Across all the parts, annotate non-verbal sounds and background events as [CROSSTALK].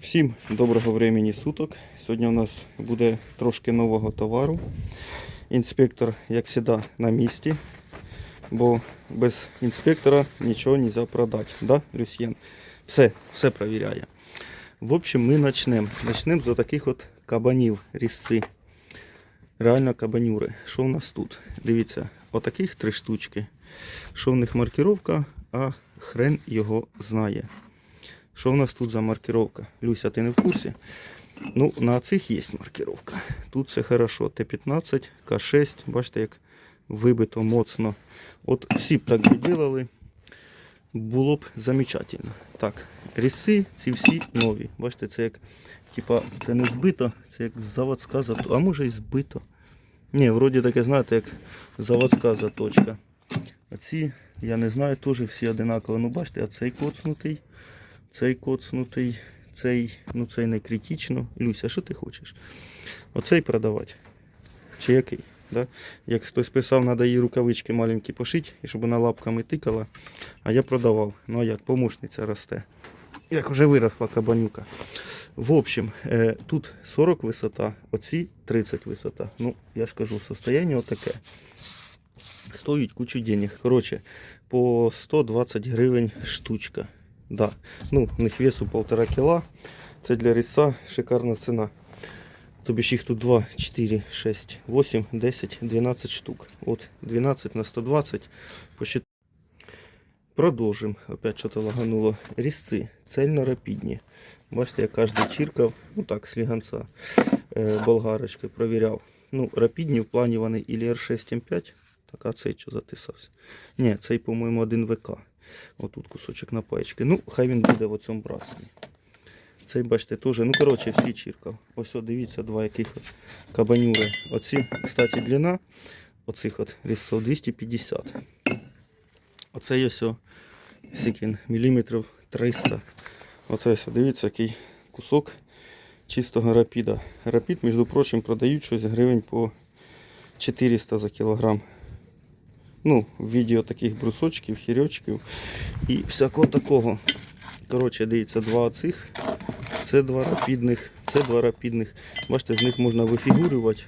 Всім доброго времени суток. Сьогодні у нас буде трошки нового товару. Інспектор, як завжди, на місці, бо без інспектора нічого не можна продати. Да, Люсьєн? Все, все перевіряє. В общем, ми почнемо. Почнемо з таких от кабанів різці. Реально кабанюри. Що у нас тут? Дивіться, отаких три штучки. Що в них маркировка, а хрен його знає. Що в нас тут за маркировка? Люся, ти не в курсі? Ну, на цих є маркировка. Тут все хорошо. Т-15, К6, бачите, як вибито моцно. От всі б так виділили, було б замечательно. Так, ріси ці всі нові. Бачите, це як, типа, це не збито, це як заводська заточка. А може і збито. Ні, вроді таке, знаєте, як заводська заточка. А ці, я не знаю, теж всі одинаково. Ну, бачите, а цей коцнутий, цей коцнутий, цей, ну цей не критично. Люся, що ти хочеш? Оцей продавати. Чи який? Да? Як хтось писав, треба їй рукавички маленькі пошити, і щоб вона лапками тикала. А я продавав. Ну а як, помощниця росте. Як вже виросла кабанюка. В общем, е, тут 40 висота, оці 30 висота. Ну, я ж кажу, состояние отаке. Стоїть кучу денег. Коротше, по 120 гривень штучка. Да. Ну, в них весу 1,5 кіла. Це для риса шикарна ціна. Тобі ж їх тут 2, 4, 6, 8, 10, 12 штук. От 12 на 120. Посчит... Продовжимо. Опять що-то лагануло. Різці цельно-рапідні. Бачите, я кожен чіркав, ну так, сліганця е, болгарочкою провіряв. Ну, рапідні в плані вони ілі R6M5. Так, а цей що затисався? Ні, цей, по-моєму, один ВК. Отут кусочок на паєчки. Ну, хай він буде в цьому браслі. Цей, бачите, теж, ну, коротше, всі чіркав. Ось, от, дивіться, два яких кабанюри. Оці, кстати, длина оцих от різцов 250. Оцей ось, о, скільки міліметрів 300. Оце ось, дивіться, який кусок чистого рапіда. Рапід, між прочим, продають щось гривень по 400 за кілограм. Ну, відео таких брусочків, хірьочків і всякого такого. Коротше, дивіться, два оцих. Це два рапідних, це два рапідних. Бачите, з них можна вифігурювати,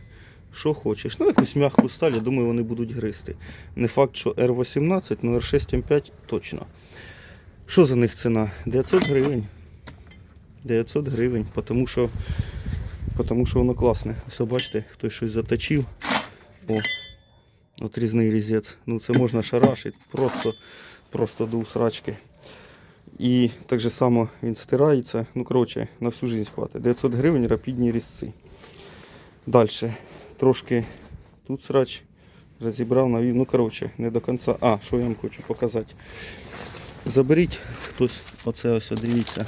що хочеш. Ну, якусь м'яку сталь, я думаю, вони будуть гристи. Не факт, що R18, але R6M5 точно. Що за них ціна? 900 гривень. 900 гривень, тому що, тому що воно класне. Ось бачите, хтось щось заточив. О, от різний різець. Ну це можна шарашити просто, просто до усрачки. І так же само він стирається. Ну, коротше, на всю життя хватить. 900 гривень рапідні різці. Далі. Трошки тут срач розібрав, навів. Ну, коротше, не до кінця. А, що я вам хочу показати. Заберіть хтось, оце ось, дивіться.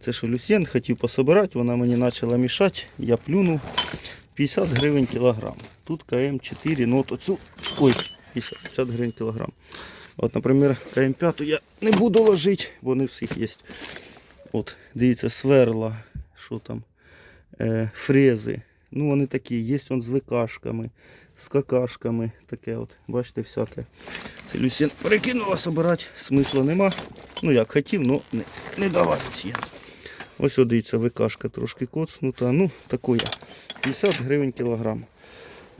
Це що Люсьєн хотів пособирати, вона мені почала мішати, я плюнув 50 гривень кілограм. Тут КМ4, ну от оцю, ой, 50, 50 гривень кілограм. От, наприклад, КМ5 я не буду ложити, бо не всіх є. От, дивіться, сверла, що там, е, фрези. Ну вони такі, є он з викашками, з какашками, таке от, бачите, всяке. Це Люсьєн перекинула собирати, смисла нема. Ну як хотів, але не, не дала Люсьєн. Ось дивіться, викашка трошки коцнута. Ну, такої. 50 гривень кілограм.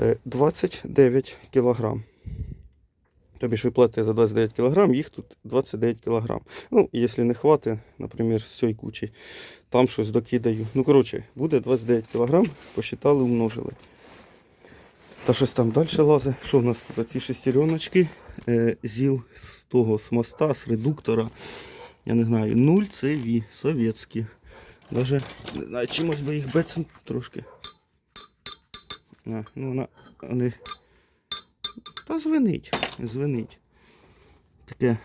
Е, 29 кілограм. Тобі ж ви платите за 29 кілограм, їх тут 29 кілограм. Ну, якщо не хватить, наприклад, з цієї кучі, там щось докидаю. Ну, коротше, буде 29 кілограм, посчитали, умножили. Та щось там далі лазить. Що в нас тут? Ці шестереночки, е, ЗІЛ з того, з моста, з редуктора. Я не знаю, 0 CV, совєтські. Даже, не знаю, чимось би їх бецем трошки. А, ну вона, вони... Та звенить, звенить. Таке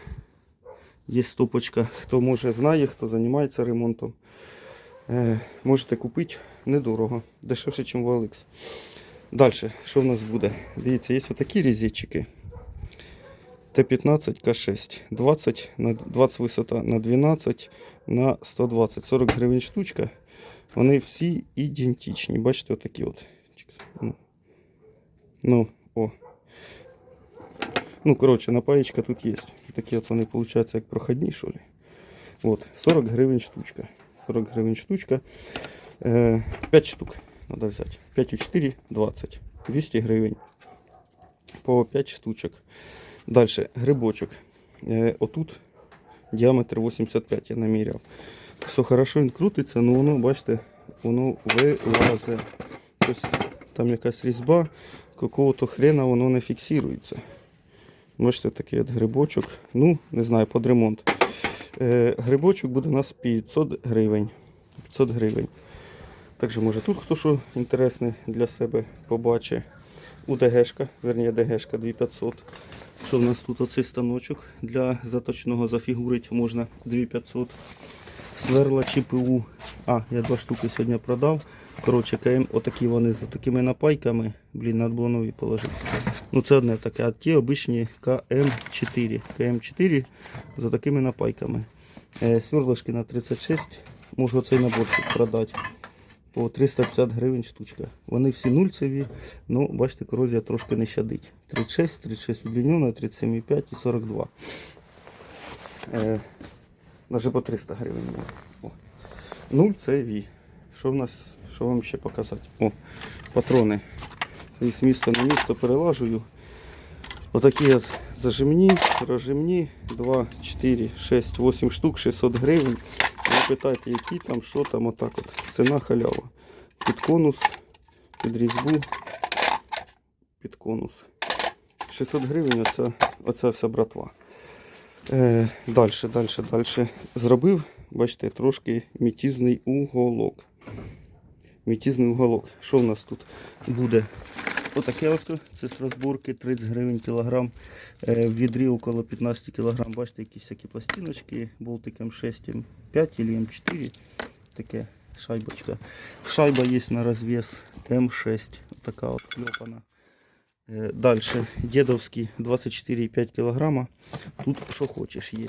є стопочка. Хто може знає, хто займається ремонтом. Е, можете купити недорого, дешевше, ніж в OLX. Далі, що в нас буде? Дивіться, є отакі різетчики. Т-15 К6. 20 на 20 висота на 12 на 120. 40 гривень штучка. Вони всі ідентичні. Бачите, отакі от. Ну, ну о. Ну, коротше, напаєчка тут є. Такі от вони, виходить, як проходні, що ли. От, 40 гривень штучка. 40 гривень штучка. Е, 5 штук треба взяти. 5 у 4 20. 200 гривень. По 5 штучок. Далі грибочок. Е, отут діаметр 85 я наміряв. Все хорошо, він крутиться, але воно, бачите, воно вилазе. Тобто там якась різьба, какого-то хрена воно не фіксується. Бачите, такий от грибочок. Ну, не знаю, під ремонт. Е, грибочок буде у нас 500 гривень. 500 гривень. Також може тут хто що інтересне для себе побачить. УДГшка, верніше ДГшка 2500. Що в нас тут оцей станочок для заточного зафігурить можна 2500. Сверла ЧПУ. А, я два штуки сьогодні продав. Коротше, КМ, отакі вони з такими напайками. Блін, треба було нові положити. Ну це одне таке, а ті обичні КМ4. КМ4 за такими напайками. Е, сверлишки на 36. Можу оцей наборчик продати. По 350 гривень штучка. Вони всі нульцеві, ну бачите, корозія трошки не щадить. 36, 36 удлінена, 37,5 і 42. Е, Даже по 300 гривень. О. Нуль це ві. Що в нас, що вам ще показати? О, патрони. З міста на місто перелажую. Отакі от зажимні, розжимні, 2, 4, 6, 8 штук, 600 гривень. Питайте, які там, що там, отак от. Ціна халява. Під конус, під різьбу, під конус. 600 гривень оце, оце вся братва. Е, далі, далі, далі. Зробив, бачите, трошки мітізний уголок. Мітізний уголок. Що в нас тут буде? Отаке ось, це з розборки 30 гривень кілограм. Е, в відрі около 15 кілограм. Бачите, якісь всякі пластиночки, болтик М6, М5 или М4. Таке шайбочка. Шайба є на розвес М6. Така от клепана. Е, Далі, дедовський 24,5 кг. Тут що хочеш є.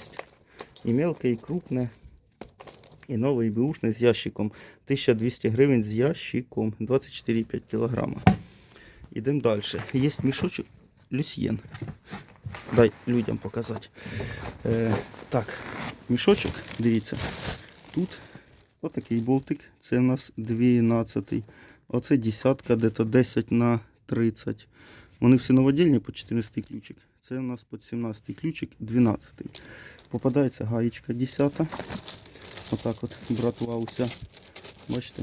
І мелке, і крупне. І новий беушний з ящиком. 1200 гривень з ящиком. 24,5 кг. Ідемо далі. Є мішочок люсьєн. Дай людям показати. Е, так, мішочок, дивіться. Тут отакий болтик. Це у нас 12. Оце десятка, де-то 10 на 30. Вони всі новодільні по 14 ключик. Це у нас по 17 ключик, 12. Попадається гаєчка 10. Отак от братва уся. Бачите?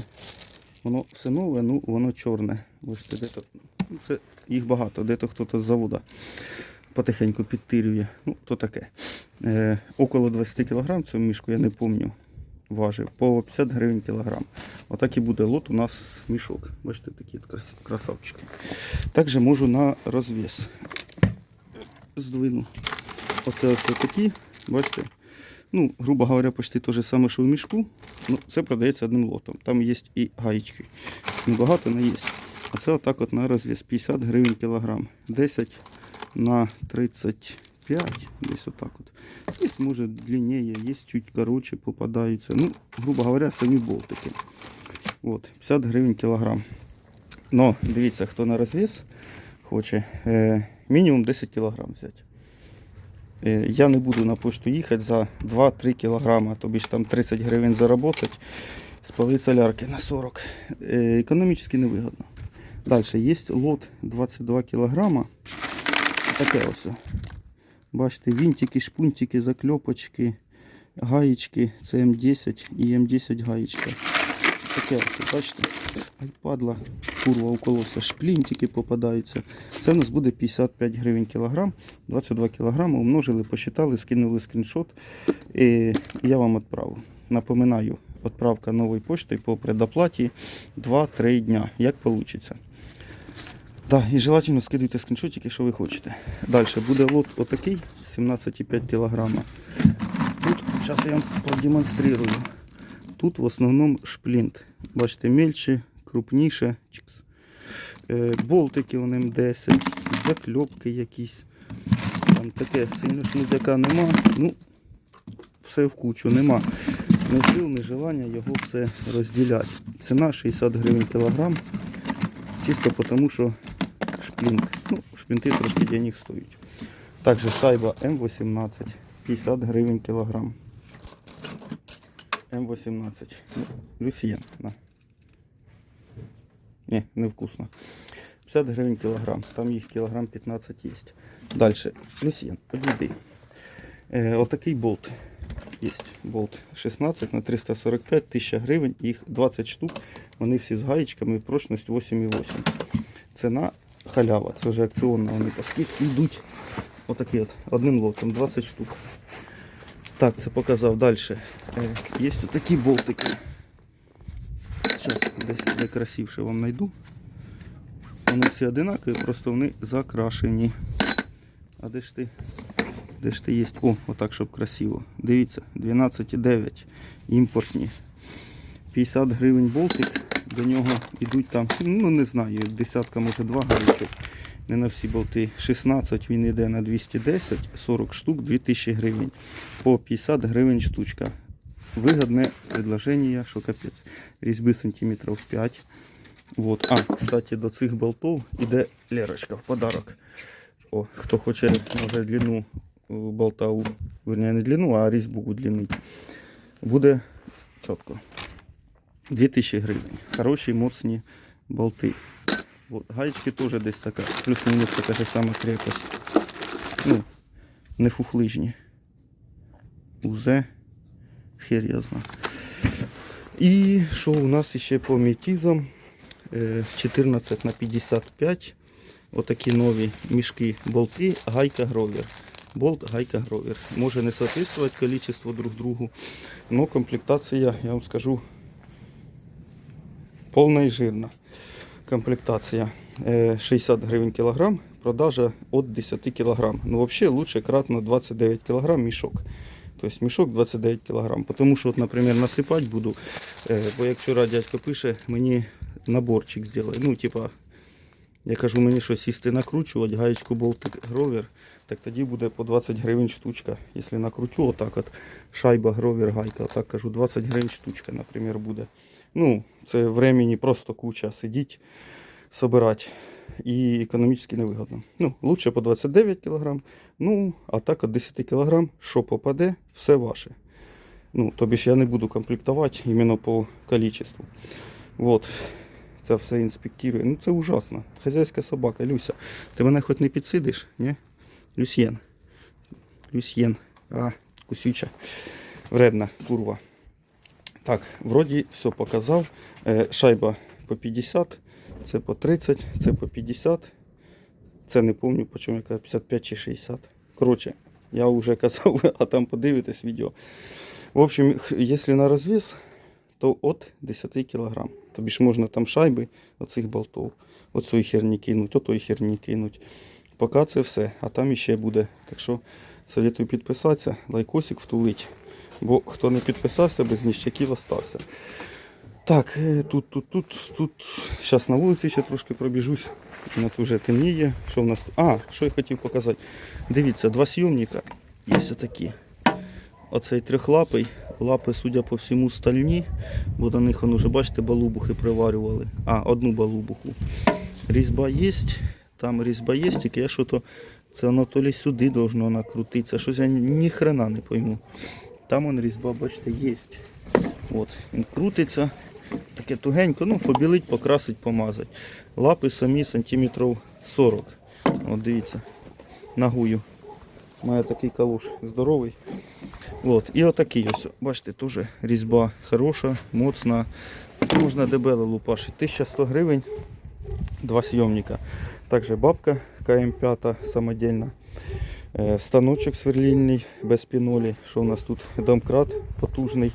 Воно все нове, ну воно чорне. Бачите, де-то, ну, це їх багато, де-то хтось з завода потихеньку підтирює. Ну, то таке. Е, около 20 кг цього мішку, я не пам'ятаю, важив. По 50 гривень кілограм. Отак і буде лот у нас мішок. Бачите, такі красавчики. Також можу на розвес. Здвину. Оце ось такі, бачите. Ну, грубо говоря, почти те же саме, що в мішку. Ну, це продається одним лотом. Там є і гаєчки. Небагато, але є. А це отак от на розвес. 50 гривень кілограм. 10 на 35. Десь отак от. Є, може, длиннее, є чуть короче попадаються. Ну, грубо говоря, самі болтики. От, 50 гривень кілограм. Но, дивіться, хто на розвес хоче, е, мінімум 10 кілограм взяти. Е, Я не буду на пошту їхати за 2-3 кілограма, тобі ж там 30 гривень заробити, спали солярки на 40. Е, Економічно невигодно. Далі є лот 22 кілограма. Таке ось. Бачите, вінтики, шпунтики, закльопочки, гаєчки, це М10 і М10 гаєчка. Таке ось, бачите, Ай, курва уколося, шплінтики попадаються. Це в нас буде 55 гривень кілограм, 22 кілограми, умножили, посчитали, скинули скріншот. І я вам відправив. Напоминаю, відправка нової почти по предоплаті 2-3 дня, як вийде. Да, і желательно скидуйте скріншотики, якщо ви хочете. Далі буде лот отакий, 17,5 кілограма. Тут, зараз я вам продемонструю. Тут в основному шплінт. Бачите, мельче, крупніше. Е, болтики вони М10, закльопки якісь. Там таке сильно шнудяка нема. Ну, все в кучу нема. Ні сил, ні желання його все розділяти. Ціна 60 гривень кілограм. Чисто тому, що шплінт. Ну, шплінти трохи денег стоять. Також шайба М18, 50 гривень кілограм. М18. Ну, Люсьєн. На. Ні, невкусно. 50 гривень кілограм. Там їх кілограм 15 є. Далі. Люсьєн, підійди. Е, отакий болт. Є болт 16 на 345 1000 гривень. Їх 20 штук. Вони всі з гаєчками, прочність 8,8. Ціна халява. Це вже акціонна. Вони по скидці йдуть. Отакі от. Одним лотом 20 штук. Так, це показав далі. Є ось такі болтики. Зараз десь де красивше вам знайду. Вони всі одинакові, просто вони закрашені. А де ж ти? Де ж ти є? О, отак, щоб красиво. Дивіться, 12,9 імпортні. 50 гривень болтик. До нього йдуть там, ну не знаю, десятка, може два гарячок. Не на всі болти. 16 він йде на 210, 40 штук, 2000 гривень. По 50 гривень штучка. Вигодне предложення, що капець. Різьби сантиметрів 5. Вот. А, кстати, до цих болтов іде лерочка в подарок. О, хто хоче, може длину е, болта, у- не длину, а різьбу удлінити. Буде чітко. 2000 гривень. Хороші, моцні болти. Вот. Гаечки теж десь така, плюс-мінус така ж сама крепость. Ну, не фухлижні. Узе. Хер я знаю. І що у нас ще по метізам? Е, 14 на 55. Отакі нові мішки болти, гайка гровер. Болт, гайка гровер. Може не соответствовать количество друг другу, но комплектація, я вам скажу, повна і жирна. Комплектація Е, 60 гривень кілограм, продажа від 10 кілограм. Ну, взагалі, лучше кратно 29 кілограм мішок. Тобто мішок 29 кілограм. Тому що, от, наприклад, насипати буду, е, бо як вчора дядько пише, мені наборчик зробили. Ну, типа, я кажу, мені щось сісти накручувати, гаєчку болтик гровер, так тоді буде по 20 гривень штучка. Якщо накрутю, отак от шайба гровер гайка, отак кажу, 20 гривень штучка, наприклад, буде. Ну, це времени просто куча сидіть, собирати. І економічно невигодно. Ну, лучше по 29 кг. Ну, а так от 10 кг, що попаде, все ваше. Ну, тобі ж я не буду комплектувати іменно по количеству. Вот. Це все інспектує. Ну це ужасно. Хазяйська собака, Люся. Ти мене хоч не підсидиш, ні? Люсьєн. Люсьєн. А, кусюча. Вредна курва. Так, вроді все показав. Е, шайба по 50, це по 30, це по 50. Це не пам'ятаю, по чому яка 55 чи 60. Коротше, я вже [LAUGHS] казав, а там подивитесь відео. В общем, якщо на розвес, то от 10 кг. Тобі ж можна там шайби оцих болтов, оцої херні кинуть, отої херні кинуть. Поки це все, а там іще буде. Так що советую підписатися, лайкосик втулить. Бо хто не підписався, без ніщаків остався. Так, е, тут, тут, тут, тут. Зараз на вулиці ще трошки пробіжусь. У нас вже темніє. Що в нас? А, що я хотів показати. Дивіться, два сйомника. Є такі. Оцей трьохлапий, лапи, судя по всьому, стальні, бо до них уже, бачите, балубухи приварювали. А, одну балубуху. Різьба є, там різьба є, тільки я що то це воно то лі сюди должно накрутитися. Щось я ні хрена не пойму. Там он різьба, бачите, є. От, він крутиться. Таке тугенько, ну, побілить, покрасить, помазать. Лапи самі сантиметрів 40. От дивіться, нагую. Має такий калуш здоровий. От. І отакий ось. Бачите, теж різьба хороша, моцна. Можна дебело лупашити. 1100 гривень, два сйомника. Також бабка КМ5 самодільна. Е, Станочок сверлільний без пінолі. Що у нас тут? Домкрат потужний.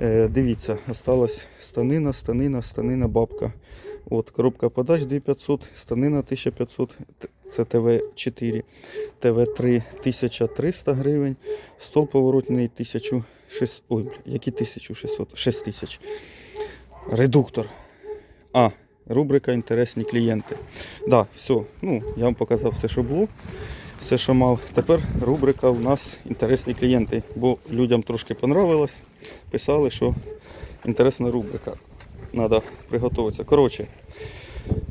Е, Дивіться, осталась станина, станина, станина, бабка. От, коробка подач 2500, станина 1500, це ТВ4, ТВ3 1300 гривень, стол поворотний 1600, ой, які 1600, 6000. Редуктор. А, рубрика Інтересні клієнти. Да, все, ну, я вам показав все, що було, все, що мав. Тепер рубрика у нас Інтересні клієнти, бо людям трошки понравилось. Писали, що інтересна рубрика. Треба приготуватися. Коротше,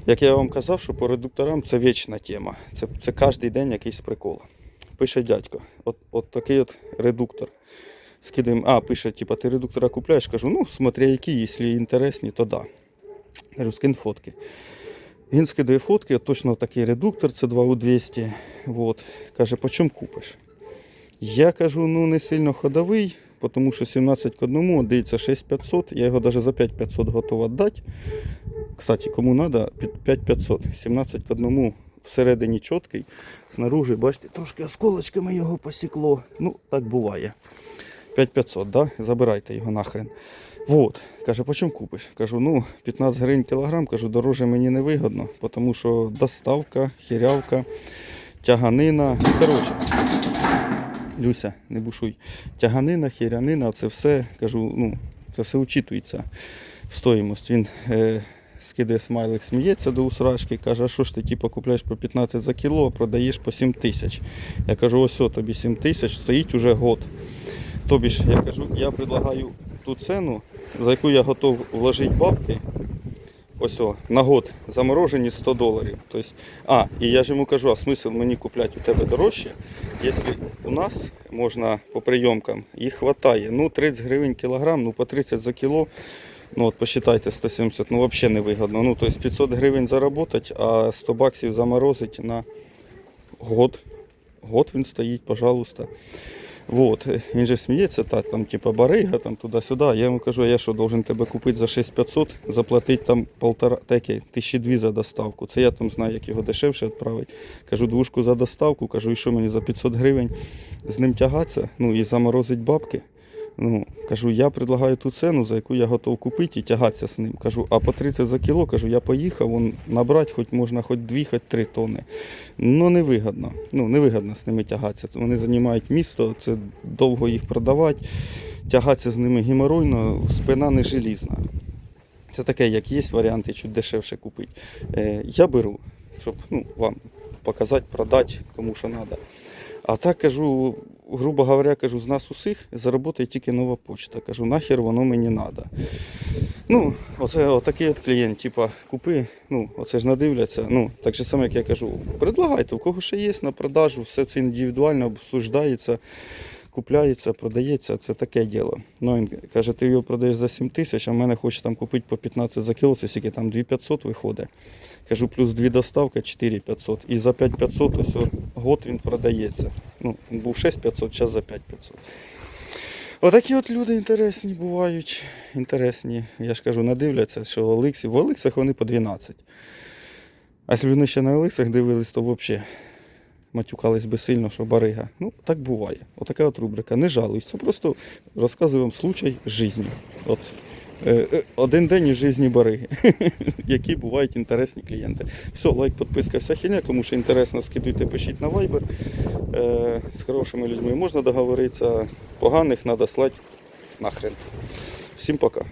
як я вам казав, що по редукторам це вічна тема. Це, це кожен день якийсь прикол. Пише дядько, от, от такий от редуктор. Скидаємо, а, пише, типа, ти редуктора купляєш? Кажу, ну, смотря які, якщо інтересні, то да. Скинь фотки. Він скидає фотки, точно такий редуктор, це 2 у 200. Вот. Каже, по чому купиш? Я кажу, ну не сильно ходовий, тому що 17 к 1, дивиться 6500, я його навіть за 5500 готов віддати. Кстати, кому треба, 5500, 17 к 1 всередині чіткий, снаружи, бачите, трошки осколочками його посікло. Ну, так буває. 5500, да? забирайте його нахрен. Вот. Каже, по чому купиш? Кажу, ну, 15 гривень кілограм, кажу, дороже мені не вигодно, тому що доставка, хірявка, тяганина. Коротше, Люся, не бушуй. Тяганина, хірянина, це все, кажу, ну, це все учитується в стоїмость. Він е, скидає смайлик, сміється до усрачки, каже, а що ж ти типу, купляєш по 15 за кіло, а продаєш по 7 тисяч. Я кажу, ось о, тобі 7 тисяч, стоїть уже год. Тобі ж, я кажу, я предлагаю ту ціну, за яку я готов вложити бабки, ось о, на год заморожені 100 доларів. Тобто, а, і я ж йому кажу, а смисл мені купляти у тебе дорожче, якщо у нас можна по прийомкам, їх вистачає. Ну, 30 гривень кілограм, ну по 30 за кіло. Ну от посчитайте 170, ну взагалі невигодно. Ну, тобто 500 гривень заработать, а 100 баксів заморозить на год. Год він стоїть, пожалуйста. Вот. Він же сміється, та, там, типа барига, там туди-сюди. Я йому кажу, я що, должен тебе купити за 6500, заплатити там полтора, такі, тисячі дві за доставку. Це я там знаю, як його дешевше відправити. Кажу, двушку за доставку, кажу, і що мені за 500 гривень з ним тягатися, ну і заморозить бабки. Ну, кажу, я предлагаю ту ціну, за яку я готов купити і тягатися з ним. Кажу, а по 30 за кіло, кажу, я поїхав, вон, набрати хоч можна хоч 2, хоч 3 тонни. Ну, невигодно. Ну, невигодно з ними тягатися. Вони займають місто, це довго їх продавати, тягатися з ними геморойно, спина не желізна. Це таке, як є варіанти, чуть дешевше купити. Е, я беру, щоб ну, вам показати, продати, кому що треба. А так кажу, грубо говоря, кажу, з нас усіх заработає тільки нова почта. Кажу, нахер воно мені треба. Ну, оце отакий от клієнт, типа, купи, ну, оце ж надивляться. Ну, так же саме, як я кажу, предлагайте, в кого ще є на продажу, все це індивідуально обсуждається, купляється, продається, це таке діло. Ну, він каже, ти його продаєш за 7 тисяч, а в мене хоче там купити по 15 за кіло, це скільки там 2500 виходить. Кажу, плюс дві доставки 4500. І за 5500 ось год він продається. Ну, був 6500, зараз за 5500. Отакі от люди інтересні бувають. Інтересні. Я ж кажу, надивляться, що Олексі. В Олексах вони по 12. А якщо вони ще на Олексах дивились, то взагалі матюкались би сильно, що барига. Ну, так буває. Отака от рубрика. Не жалуюсь. Просто розказую вам случай житті. От. е, е, Один день із житті бариги, [LAUGHS] які бувають інтересні клієнти. Все, лайк, підписка, вся хіня. Кому ще інтересно, скидуйте, пишіть на. Е, З хорошими людьми можна договоритися, поганих треба слати нахрен. Всім пока.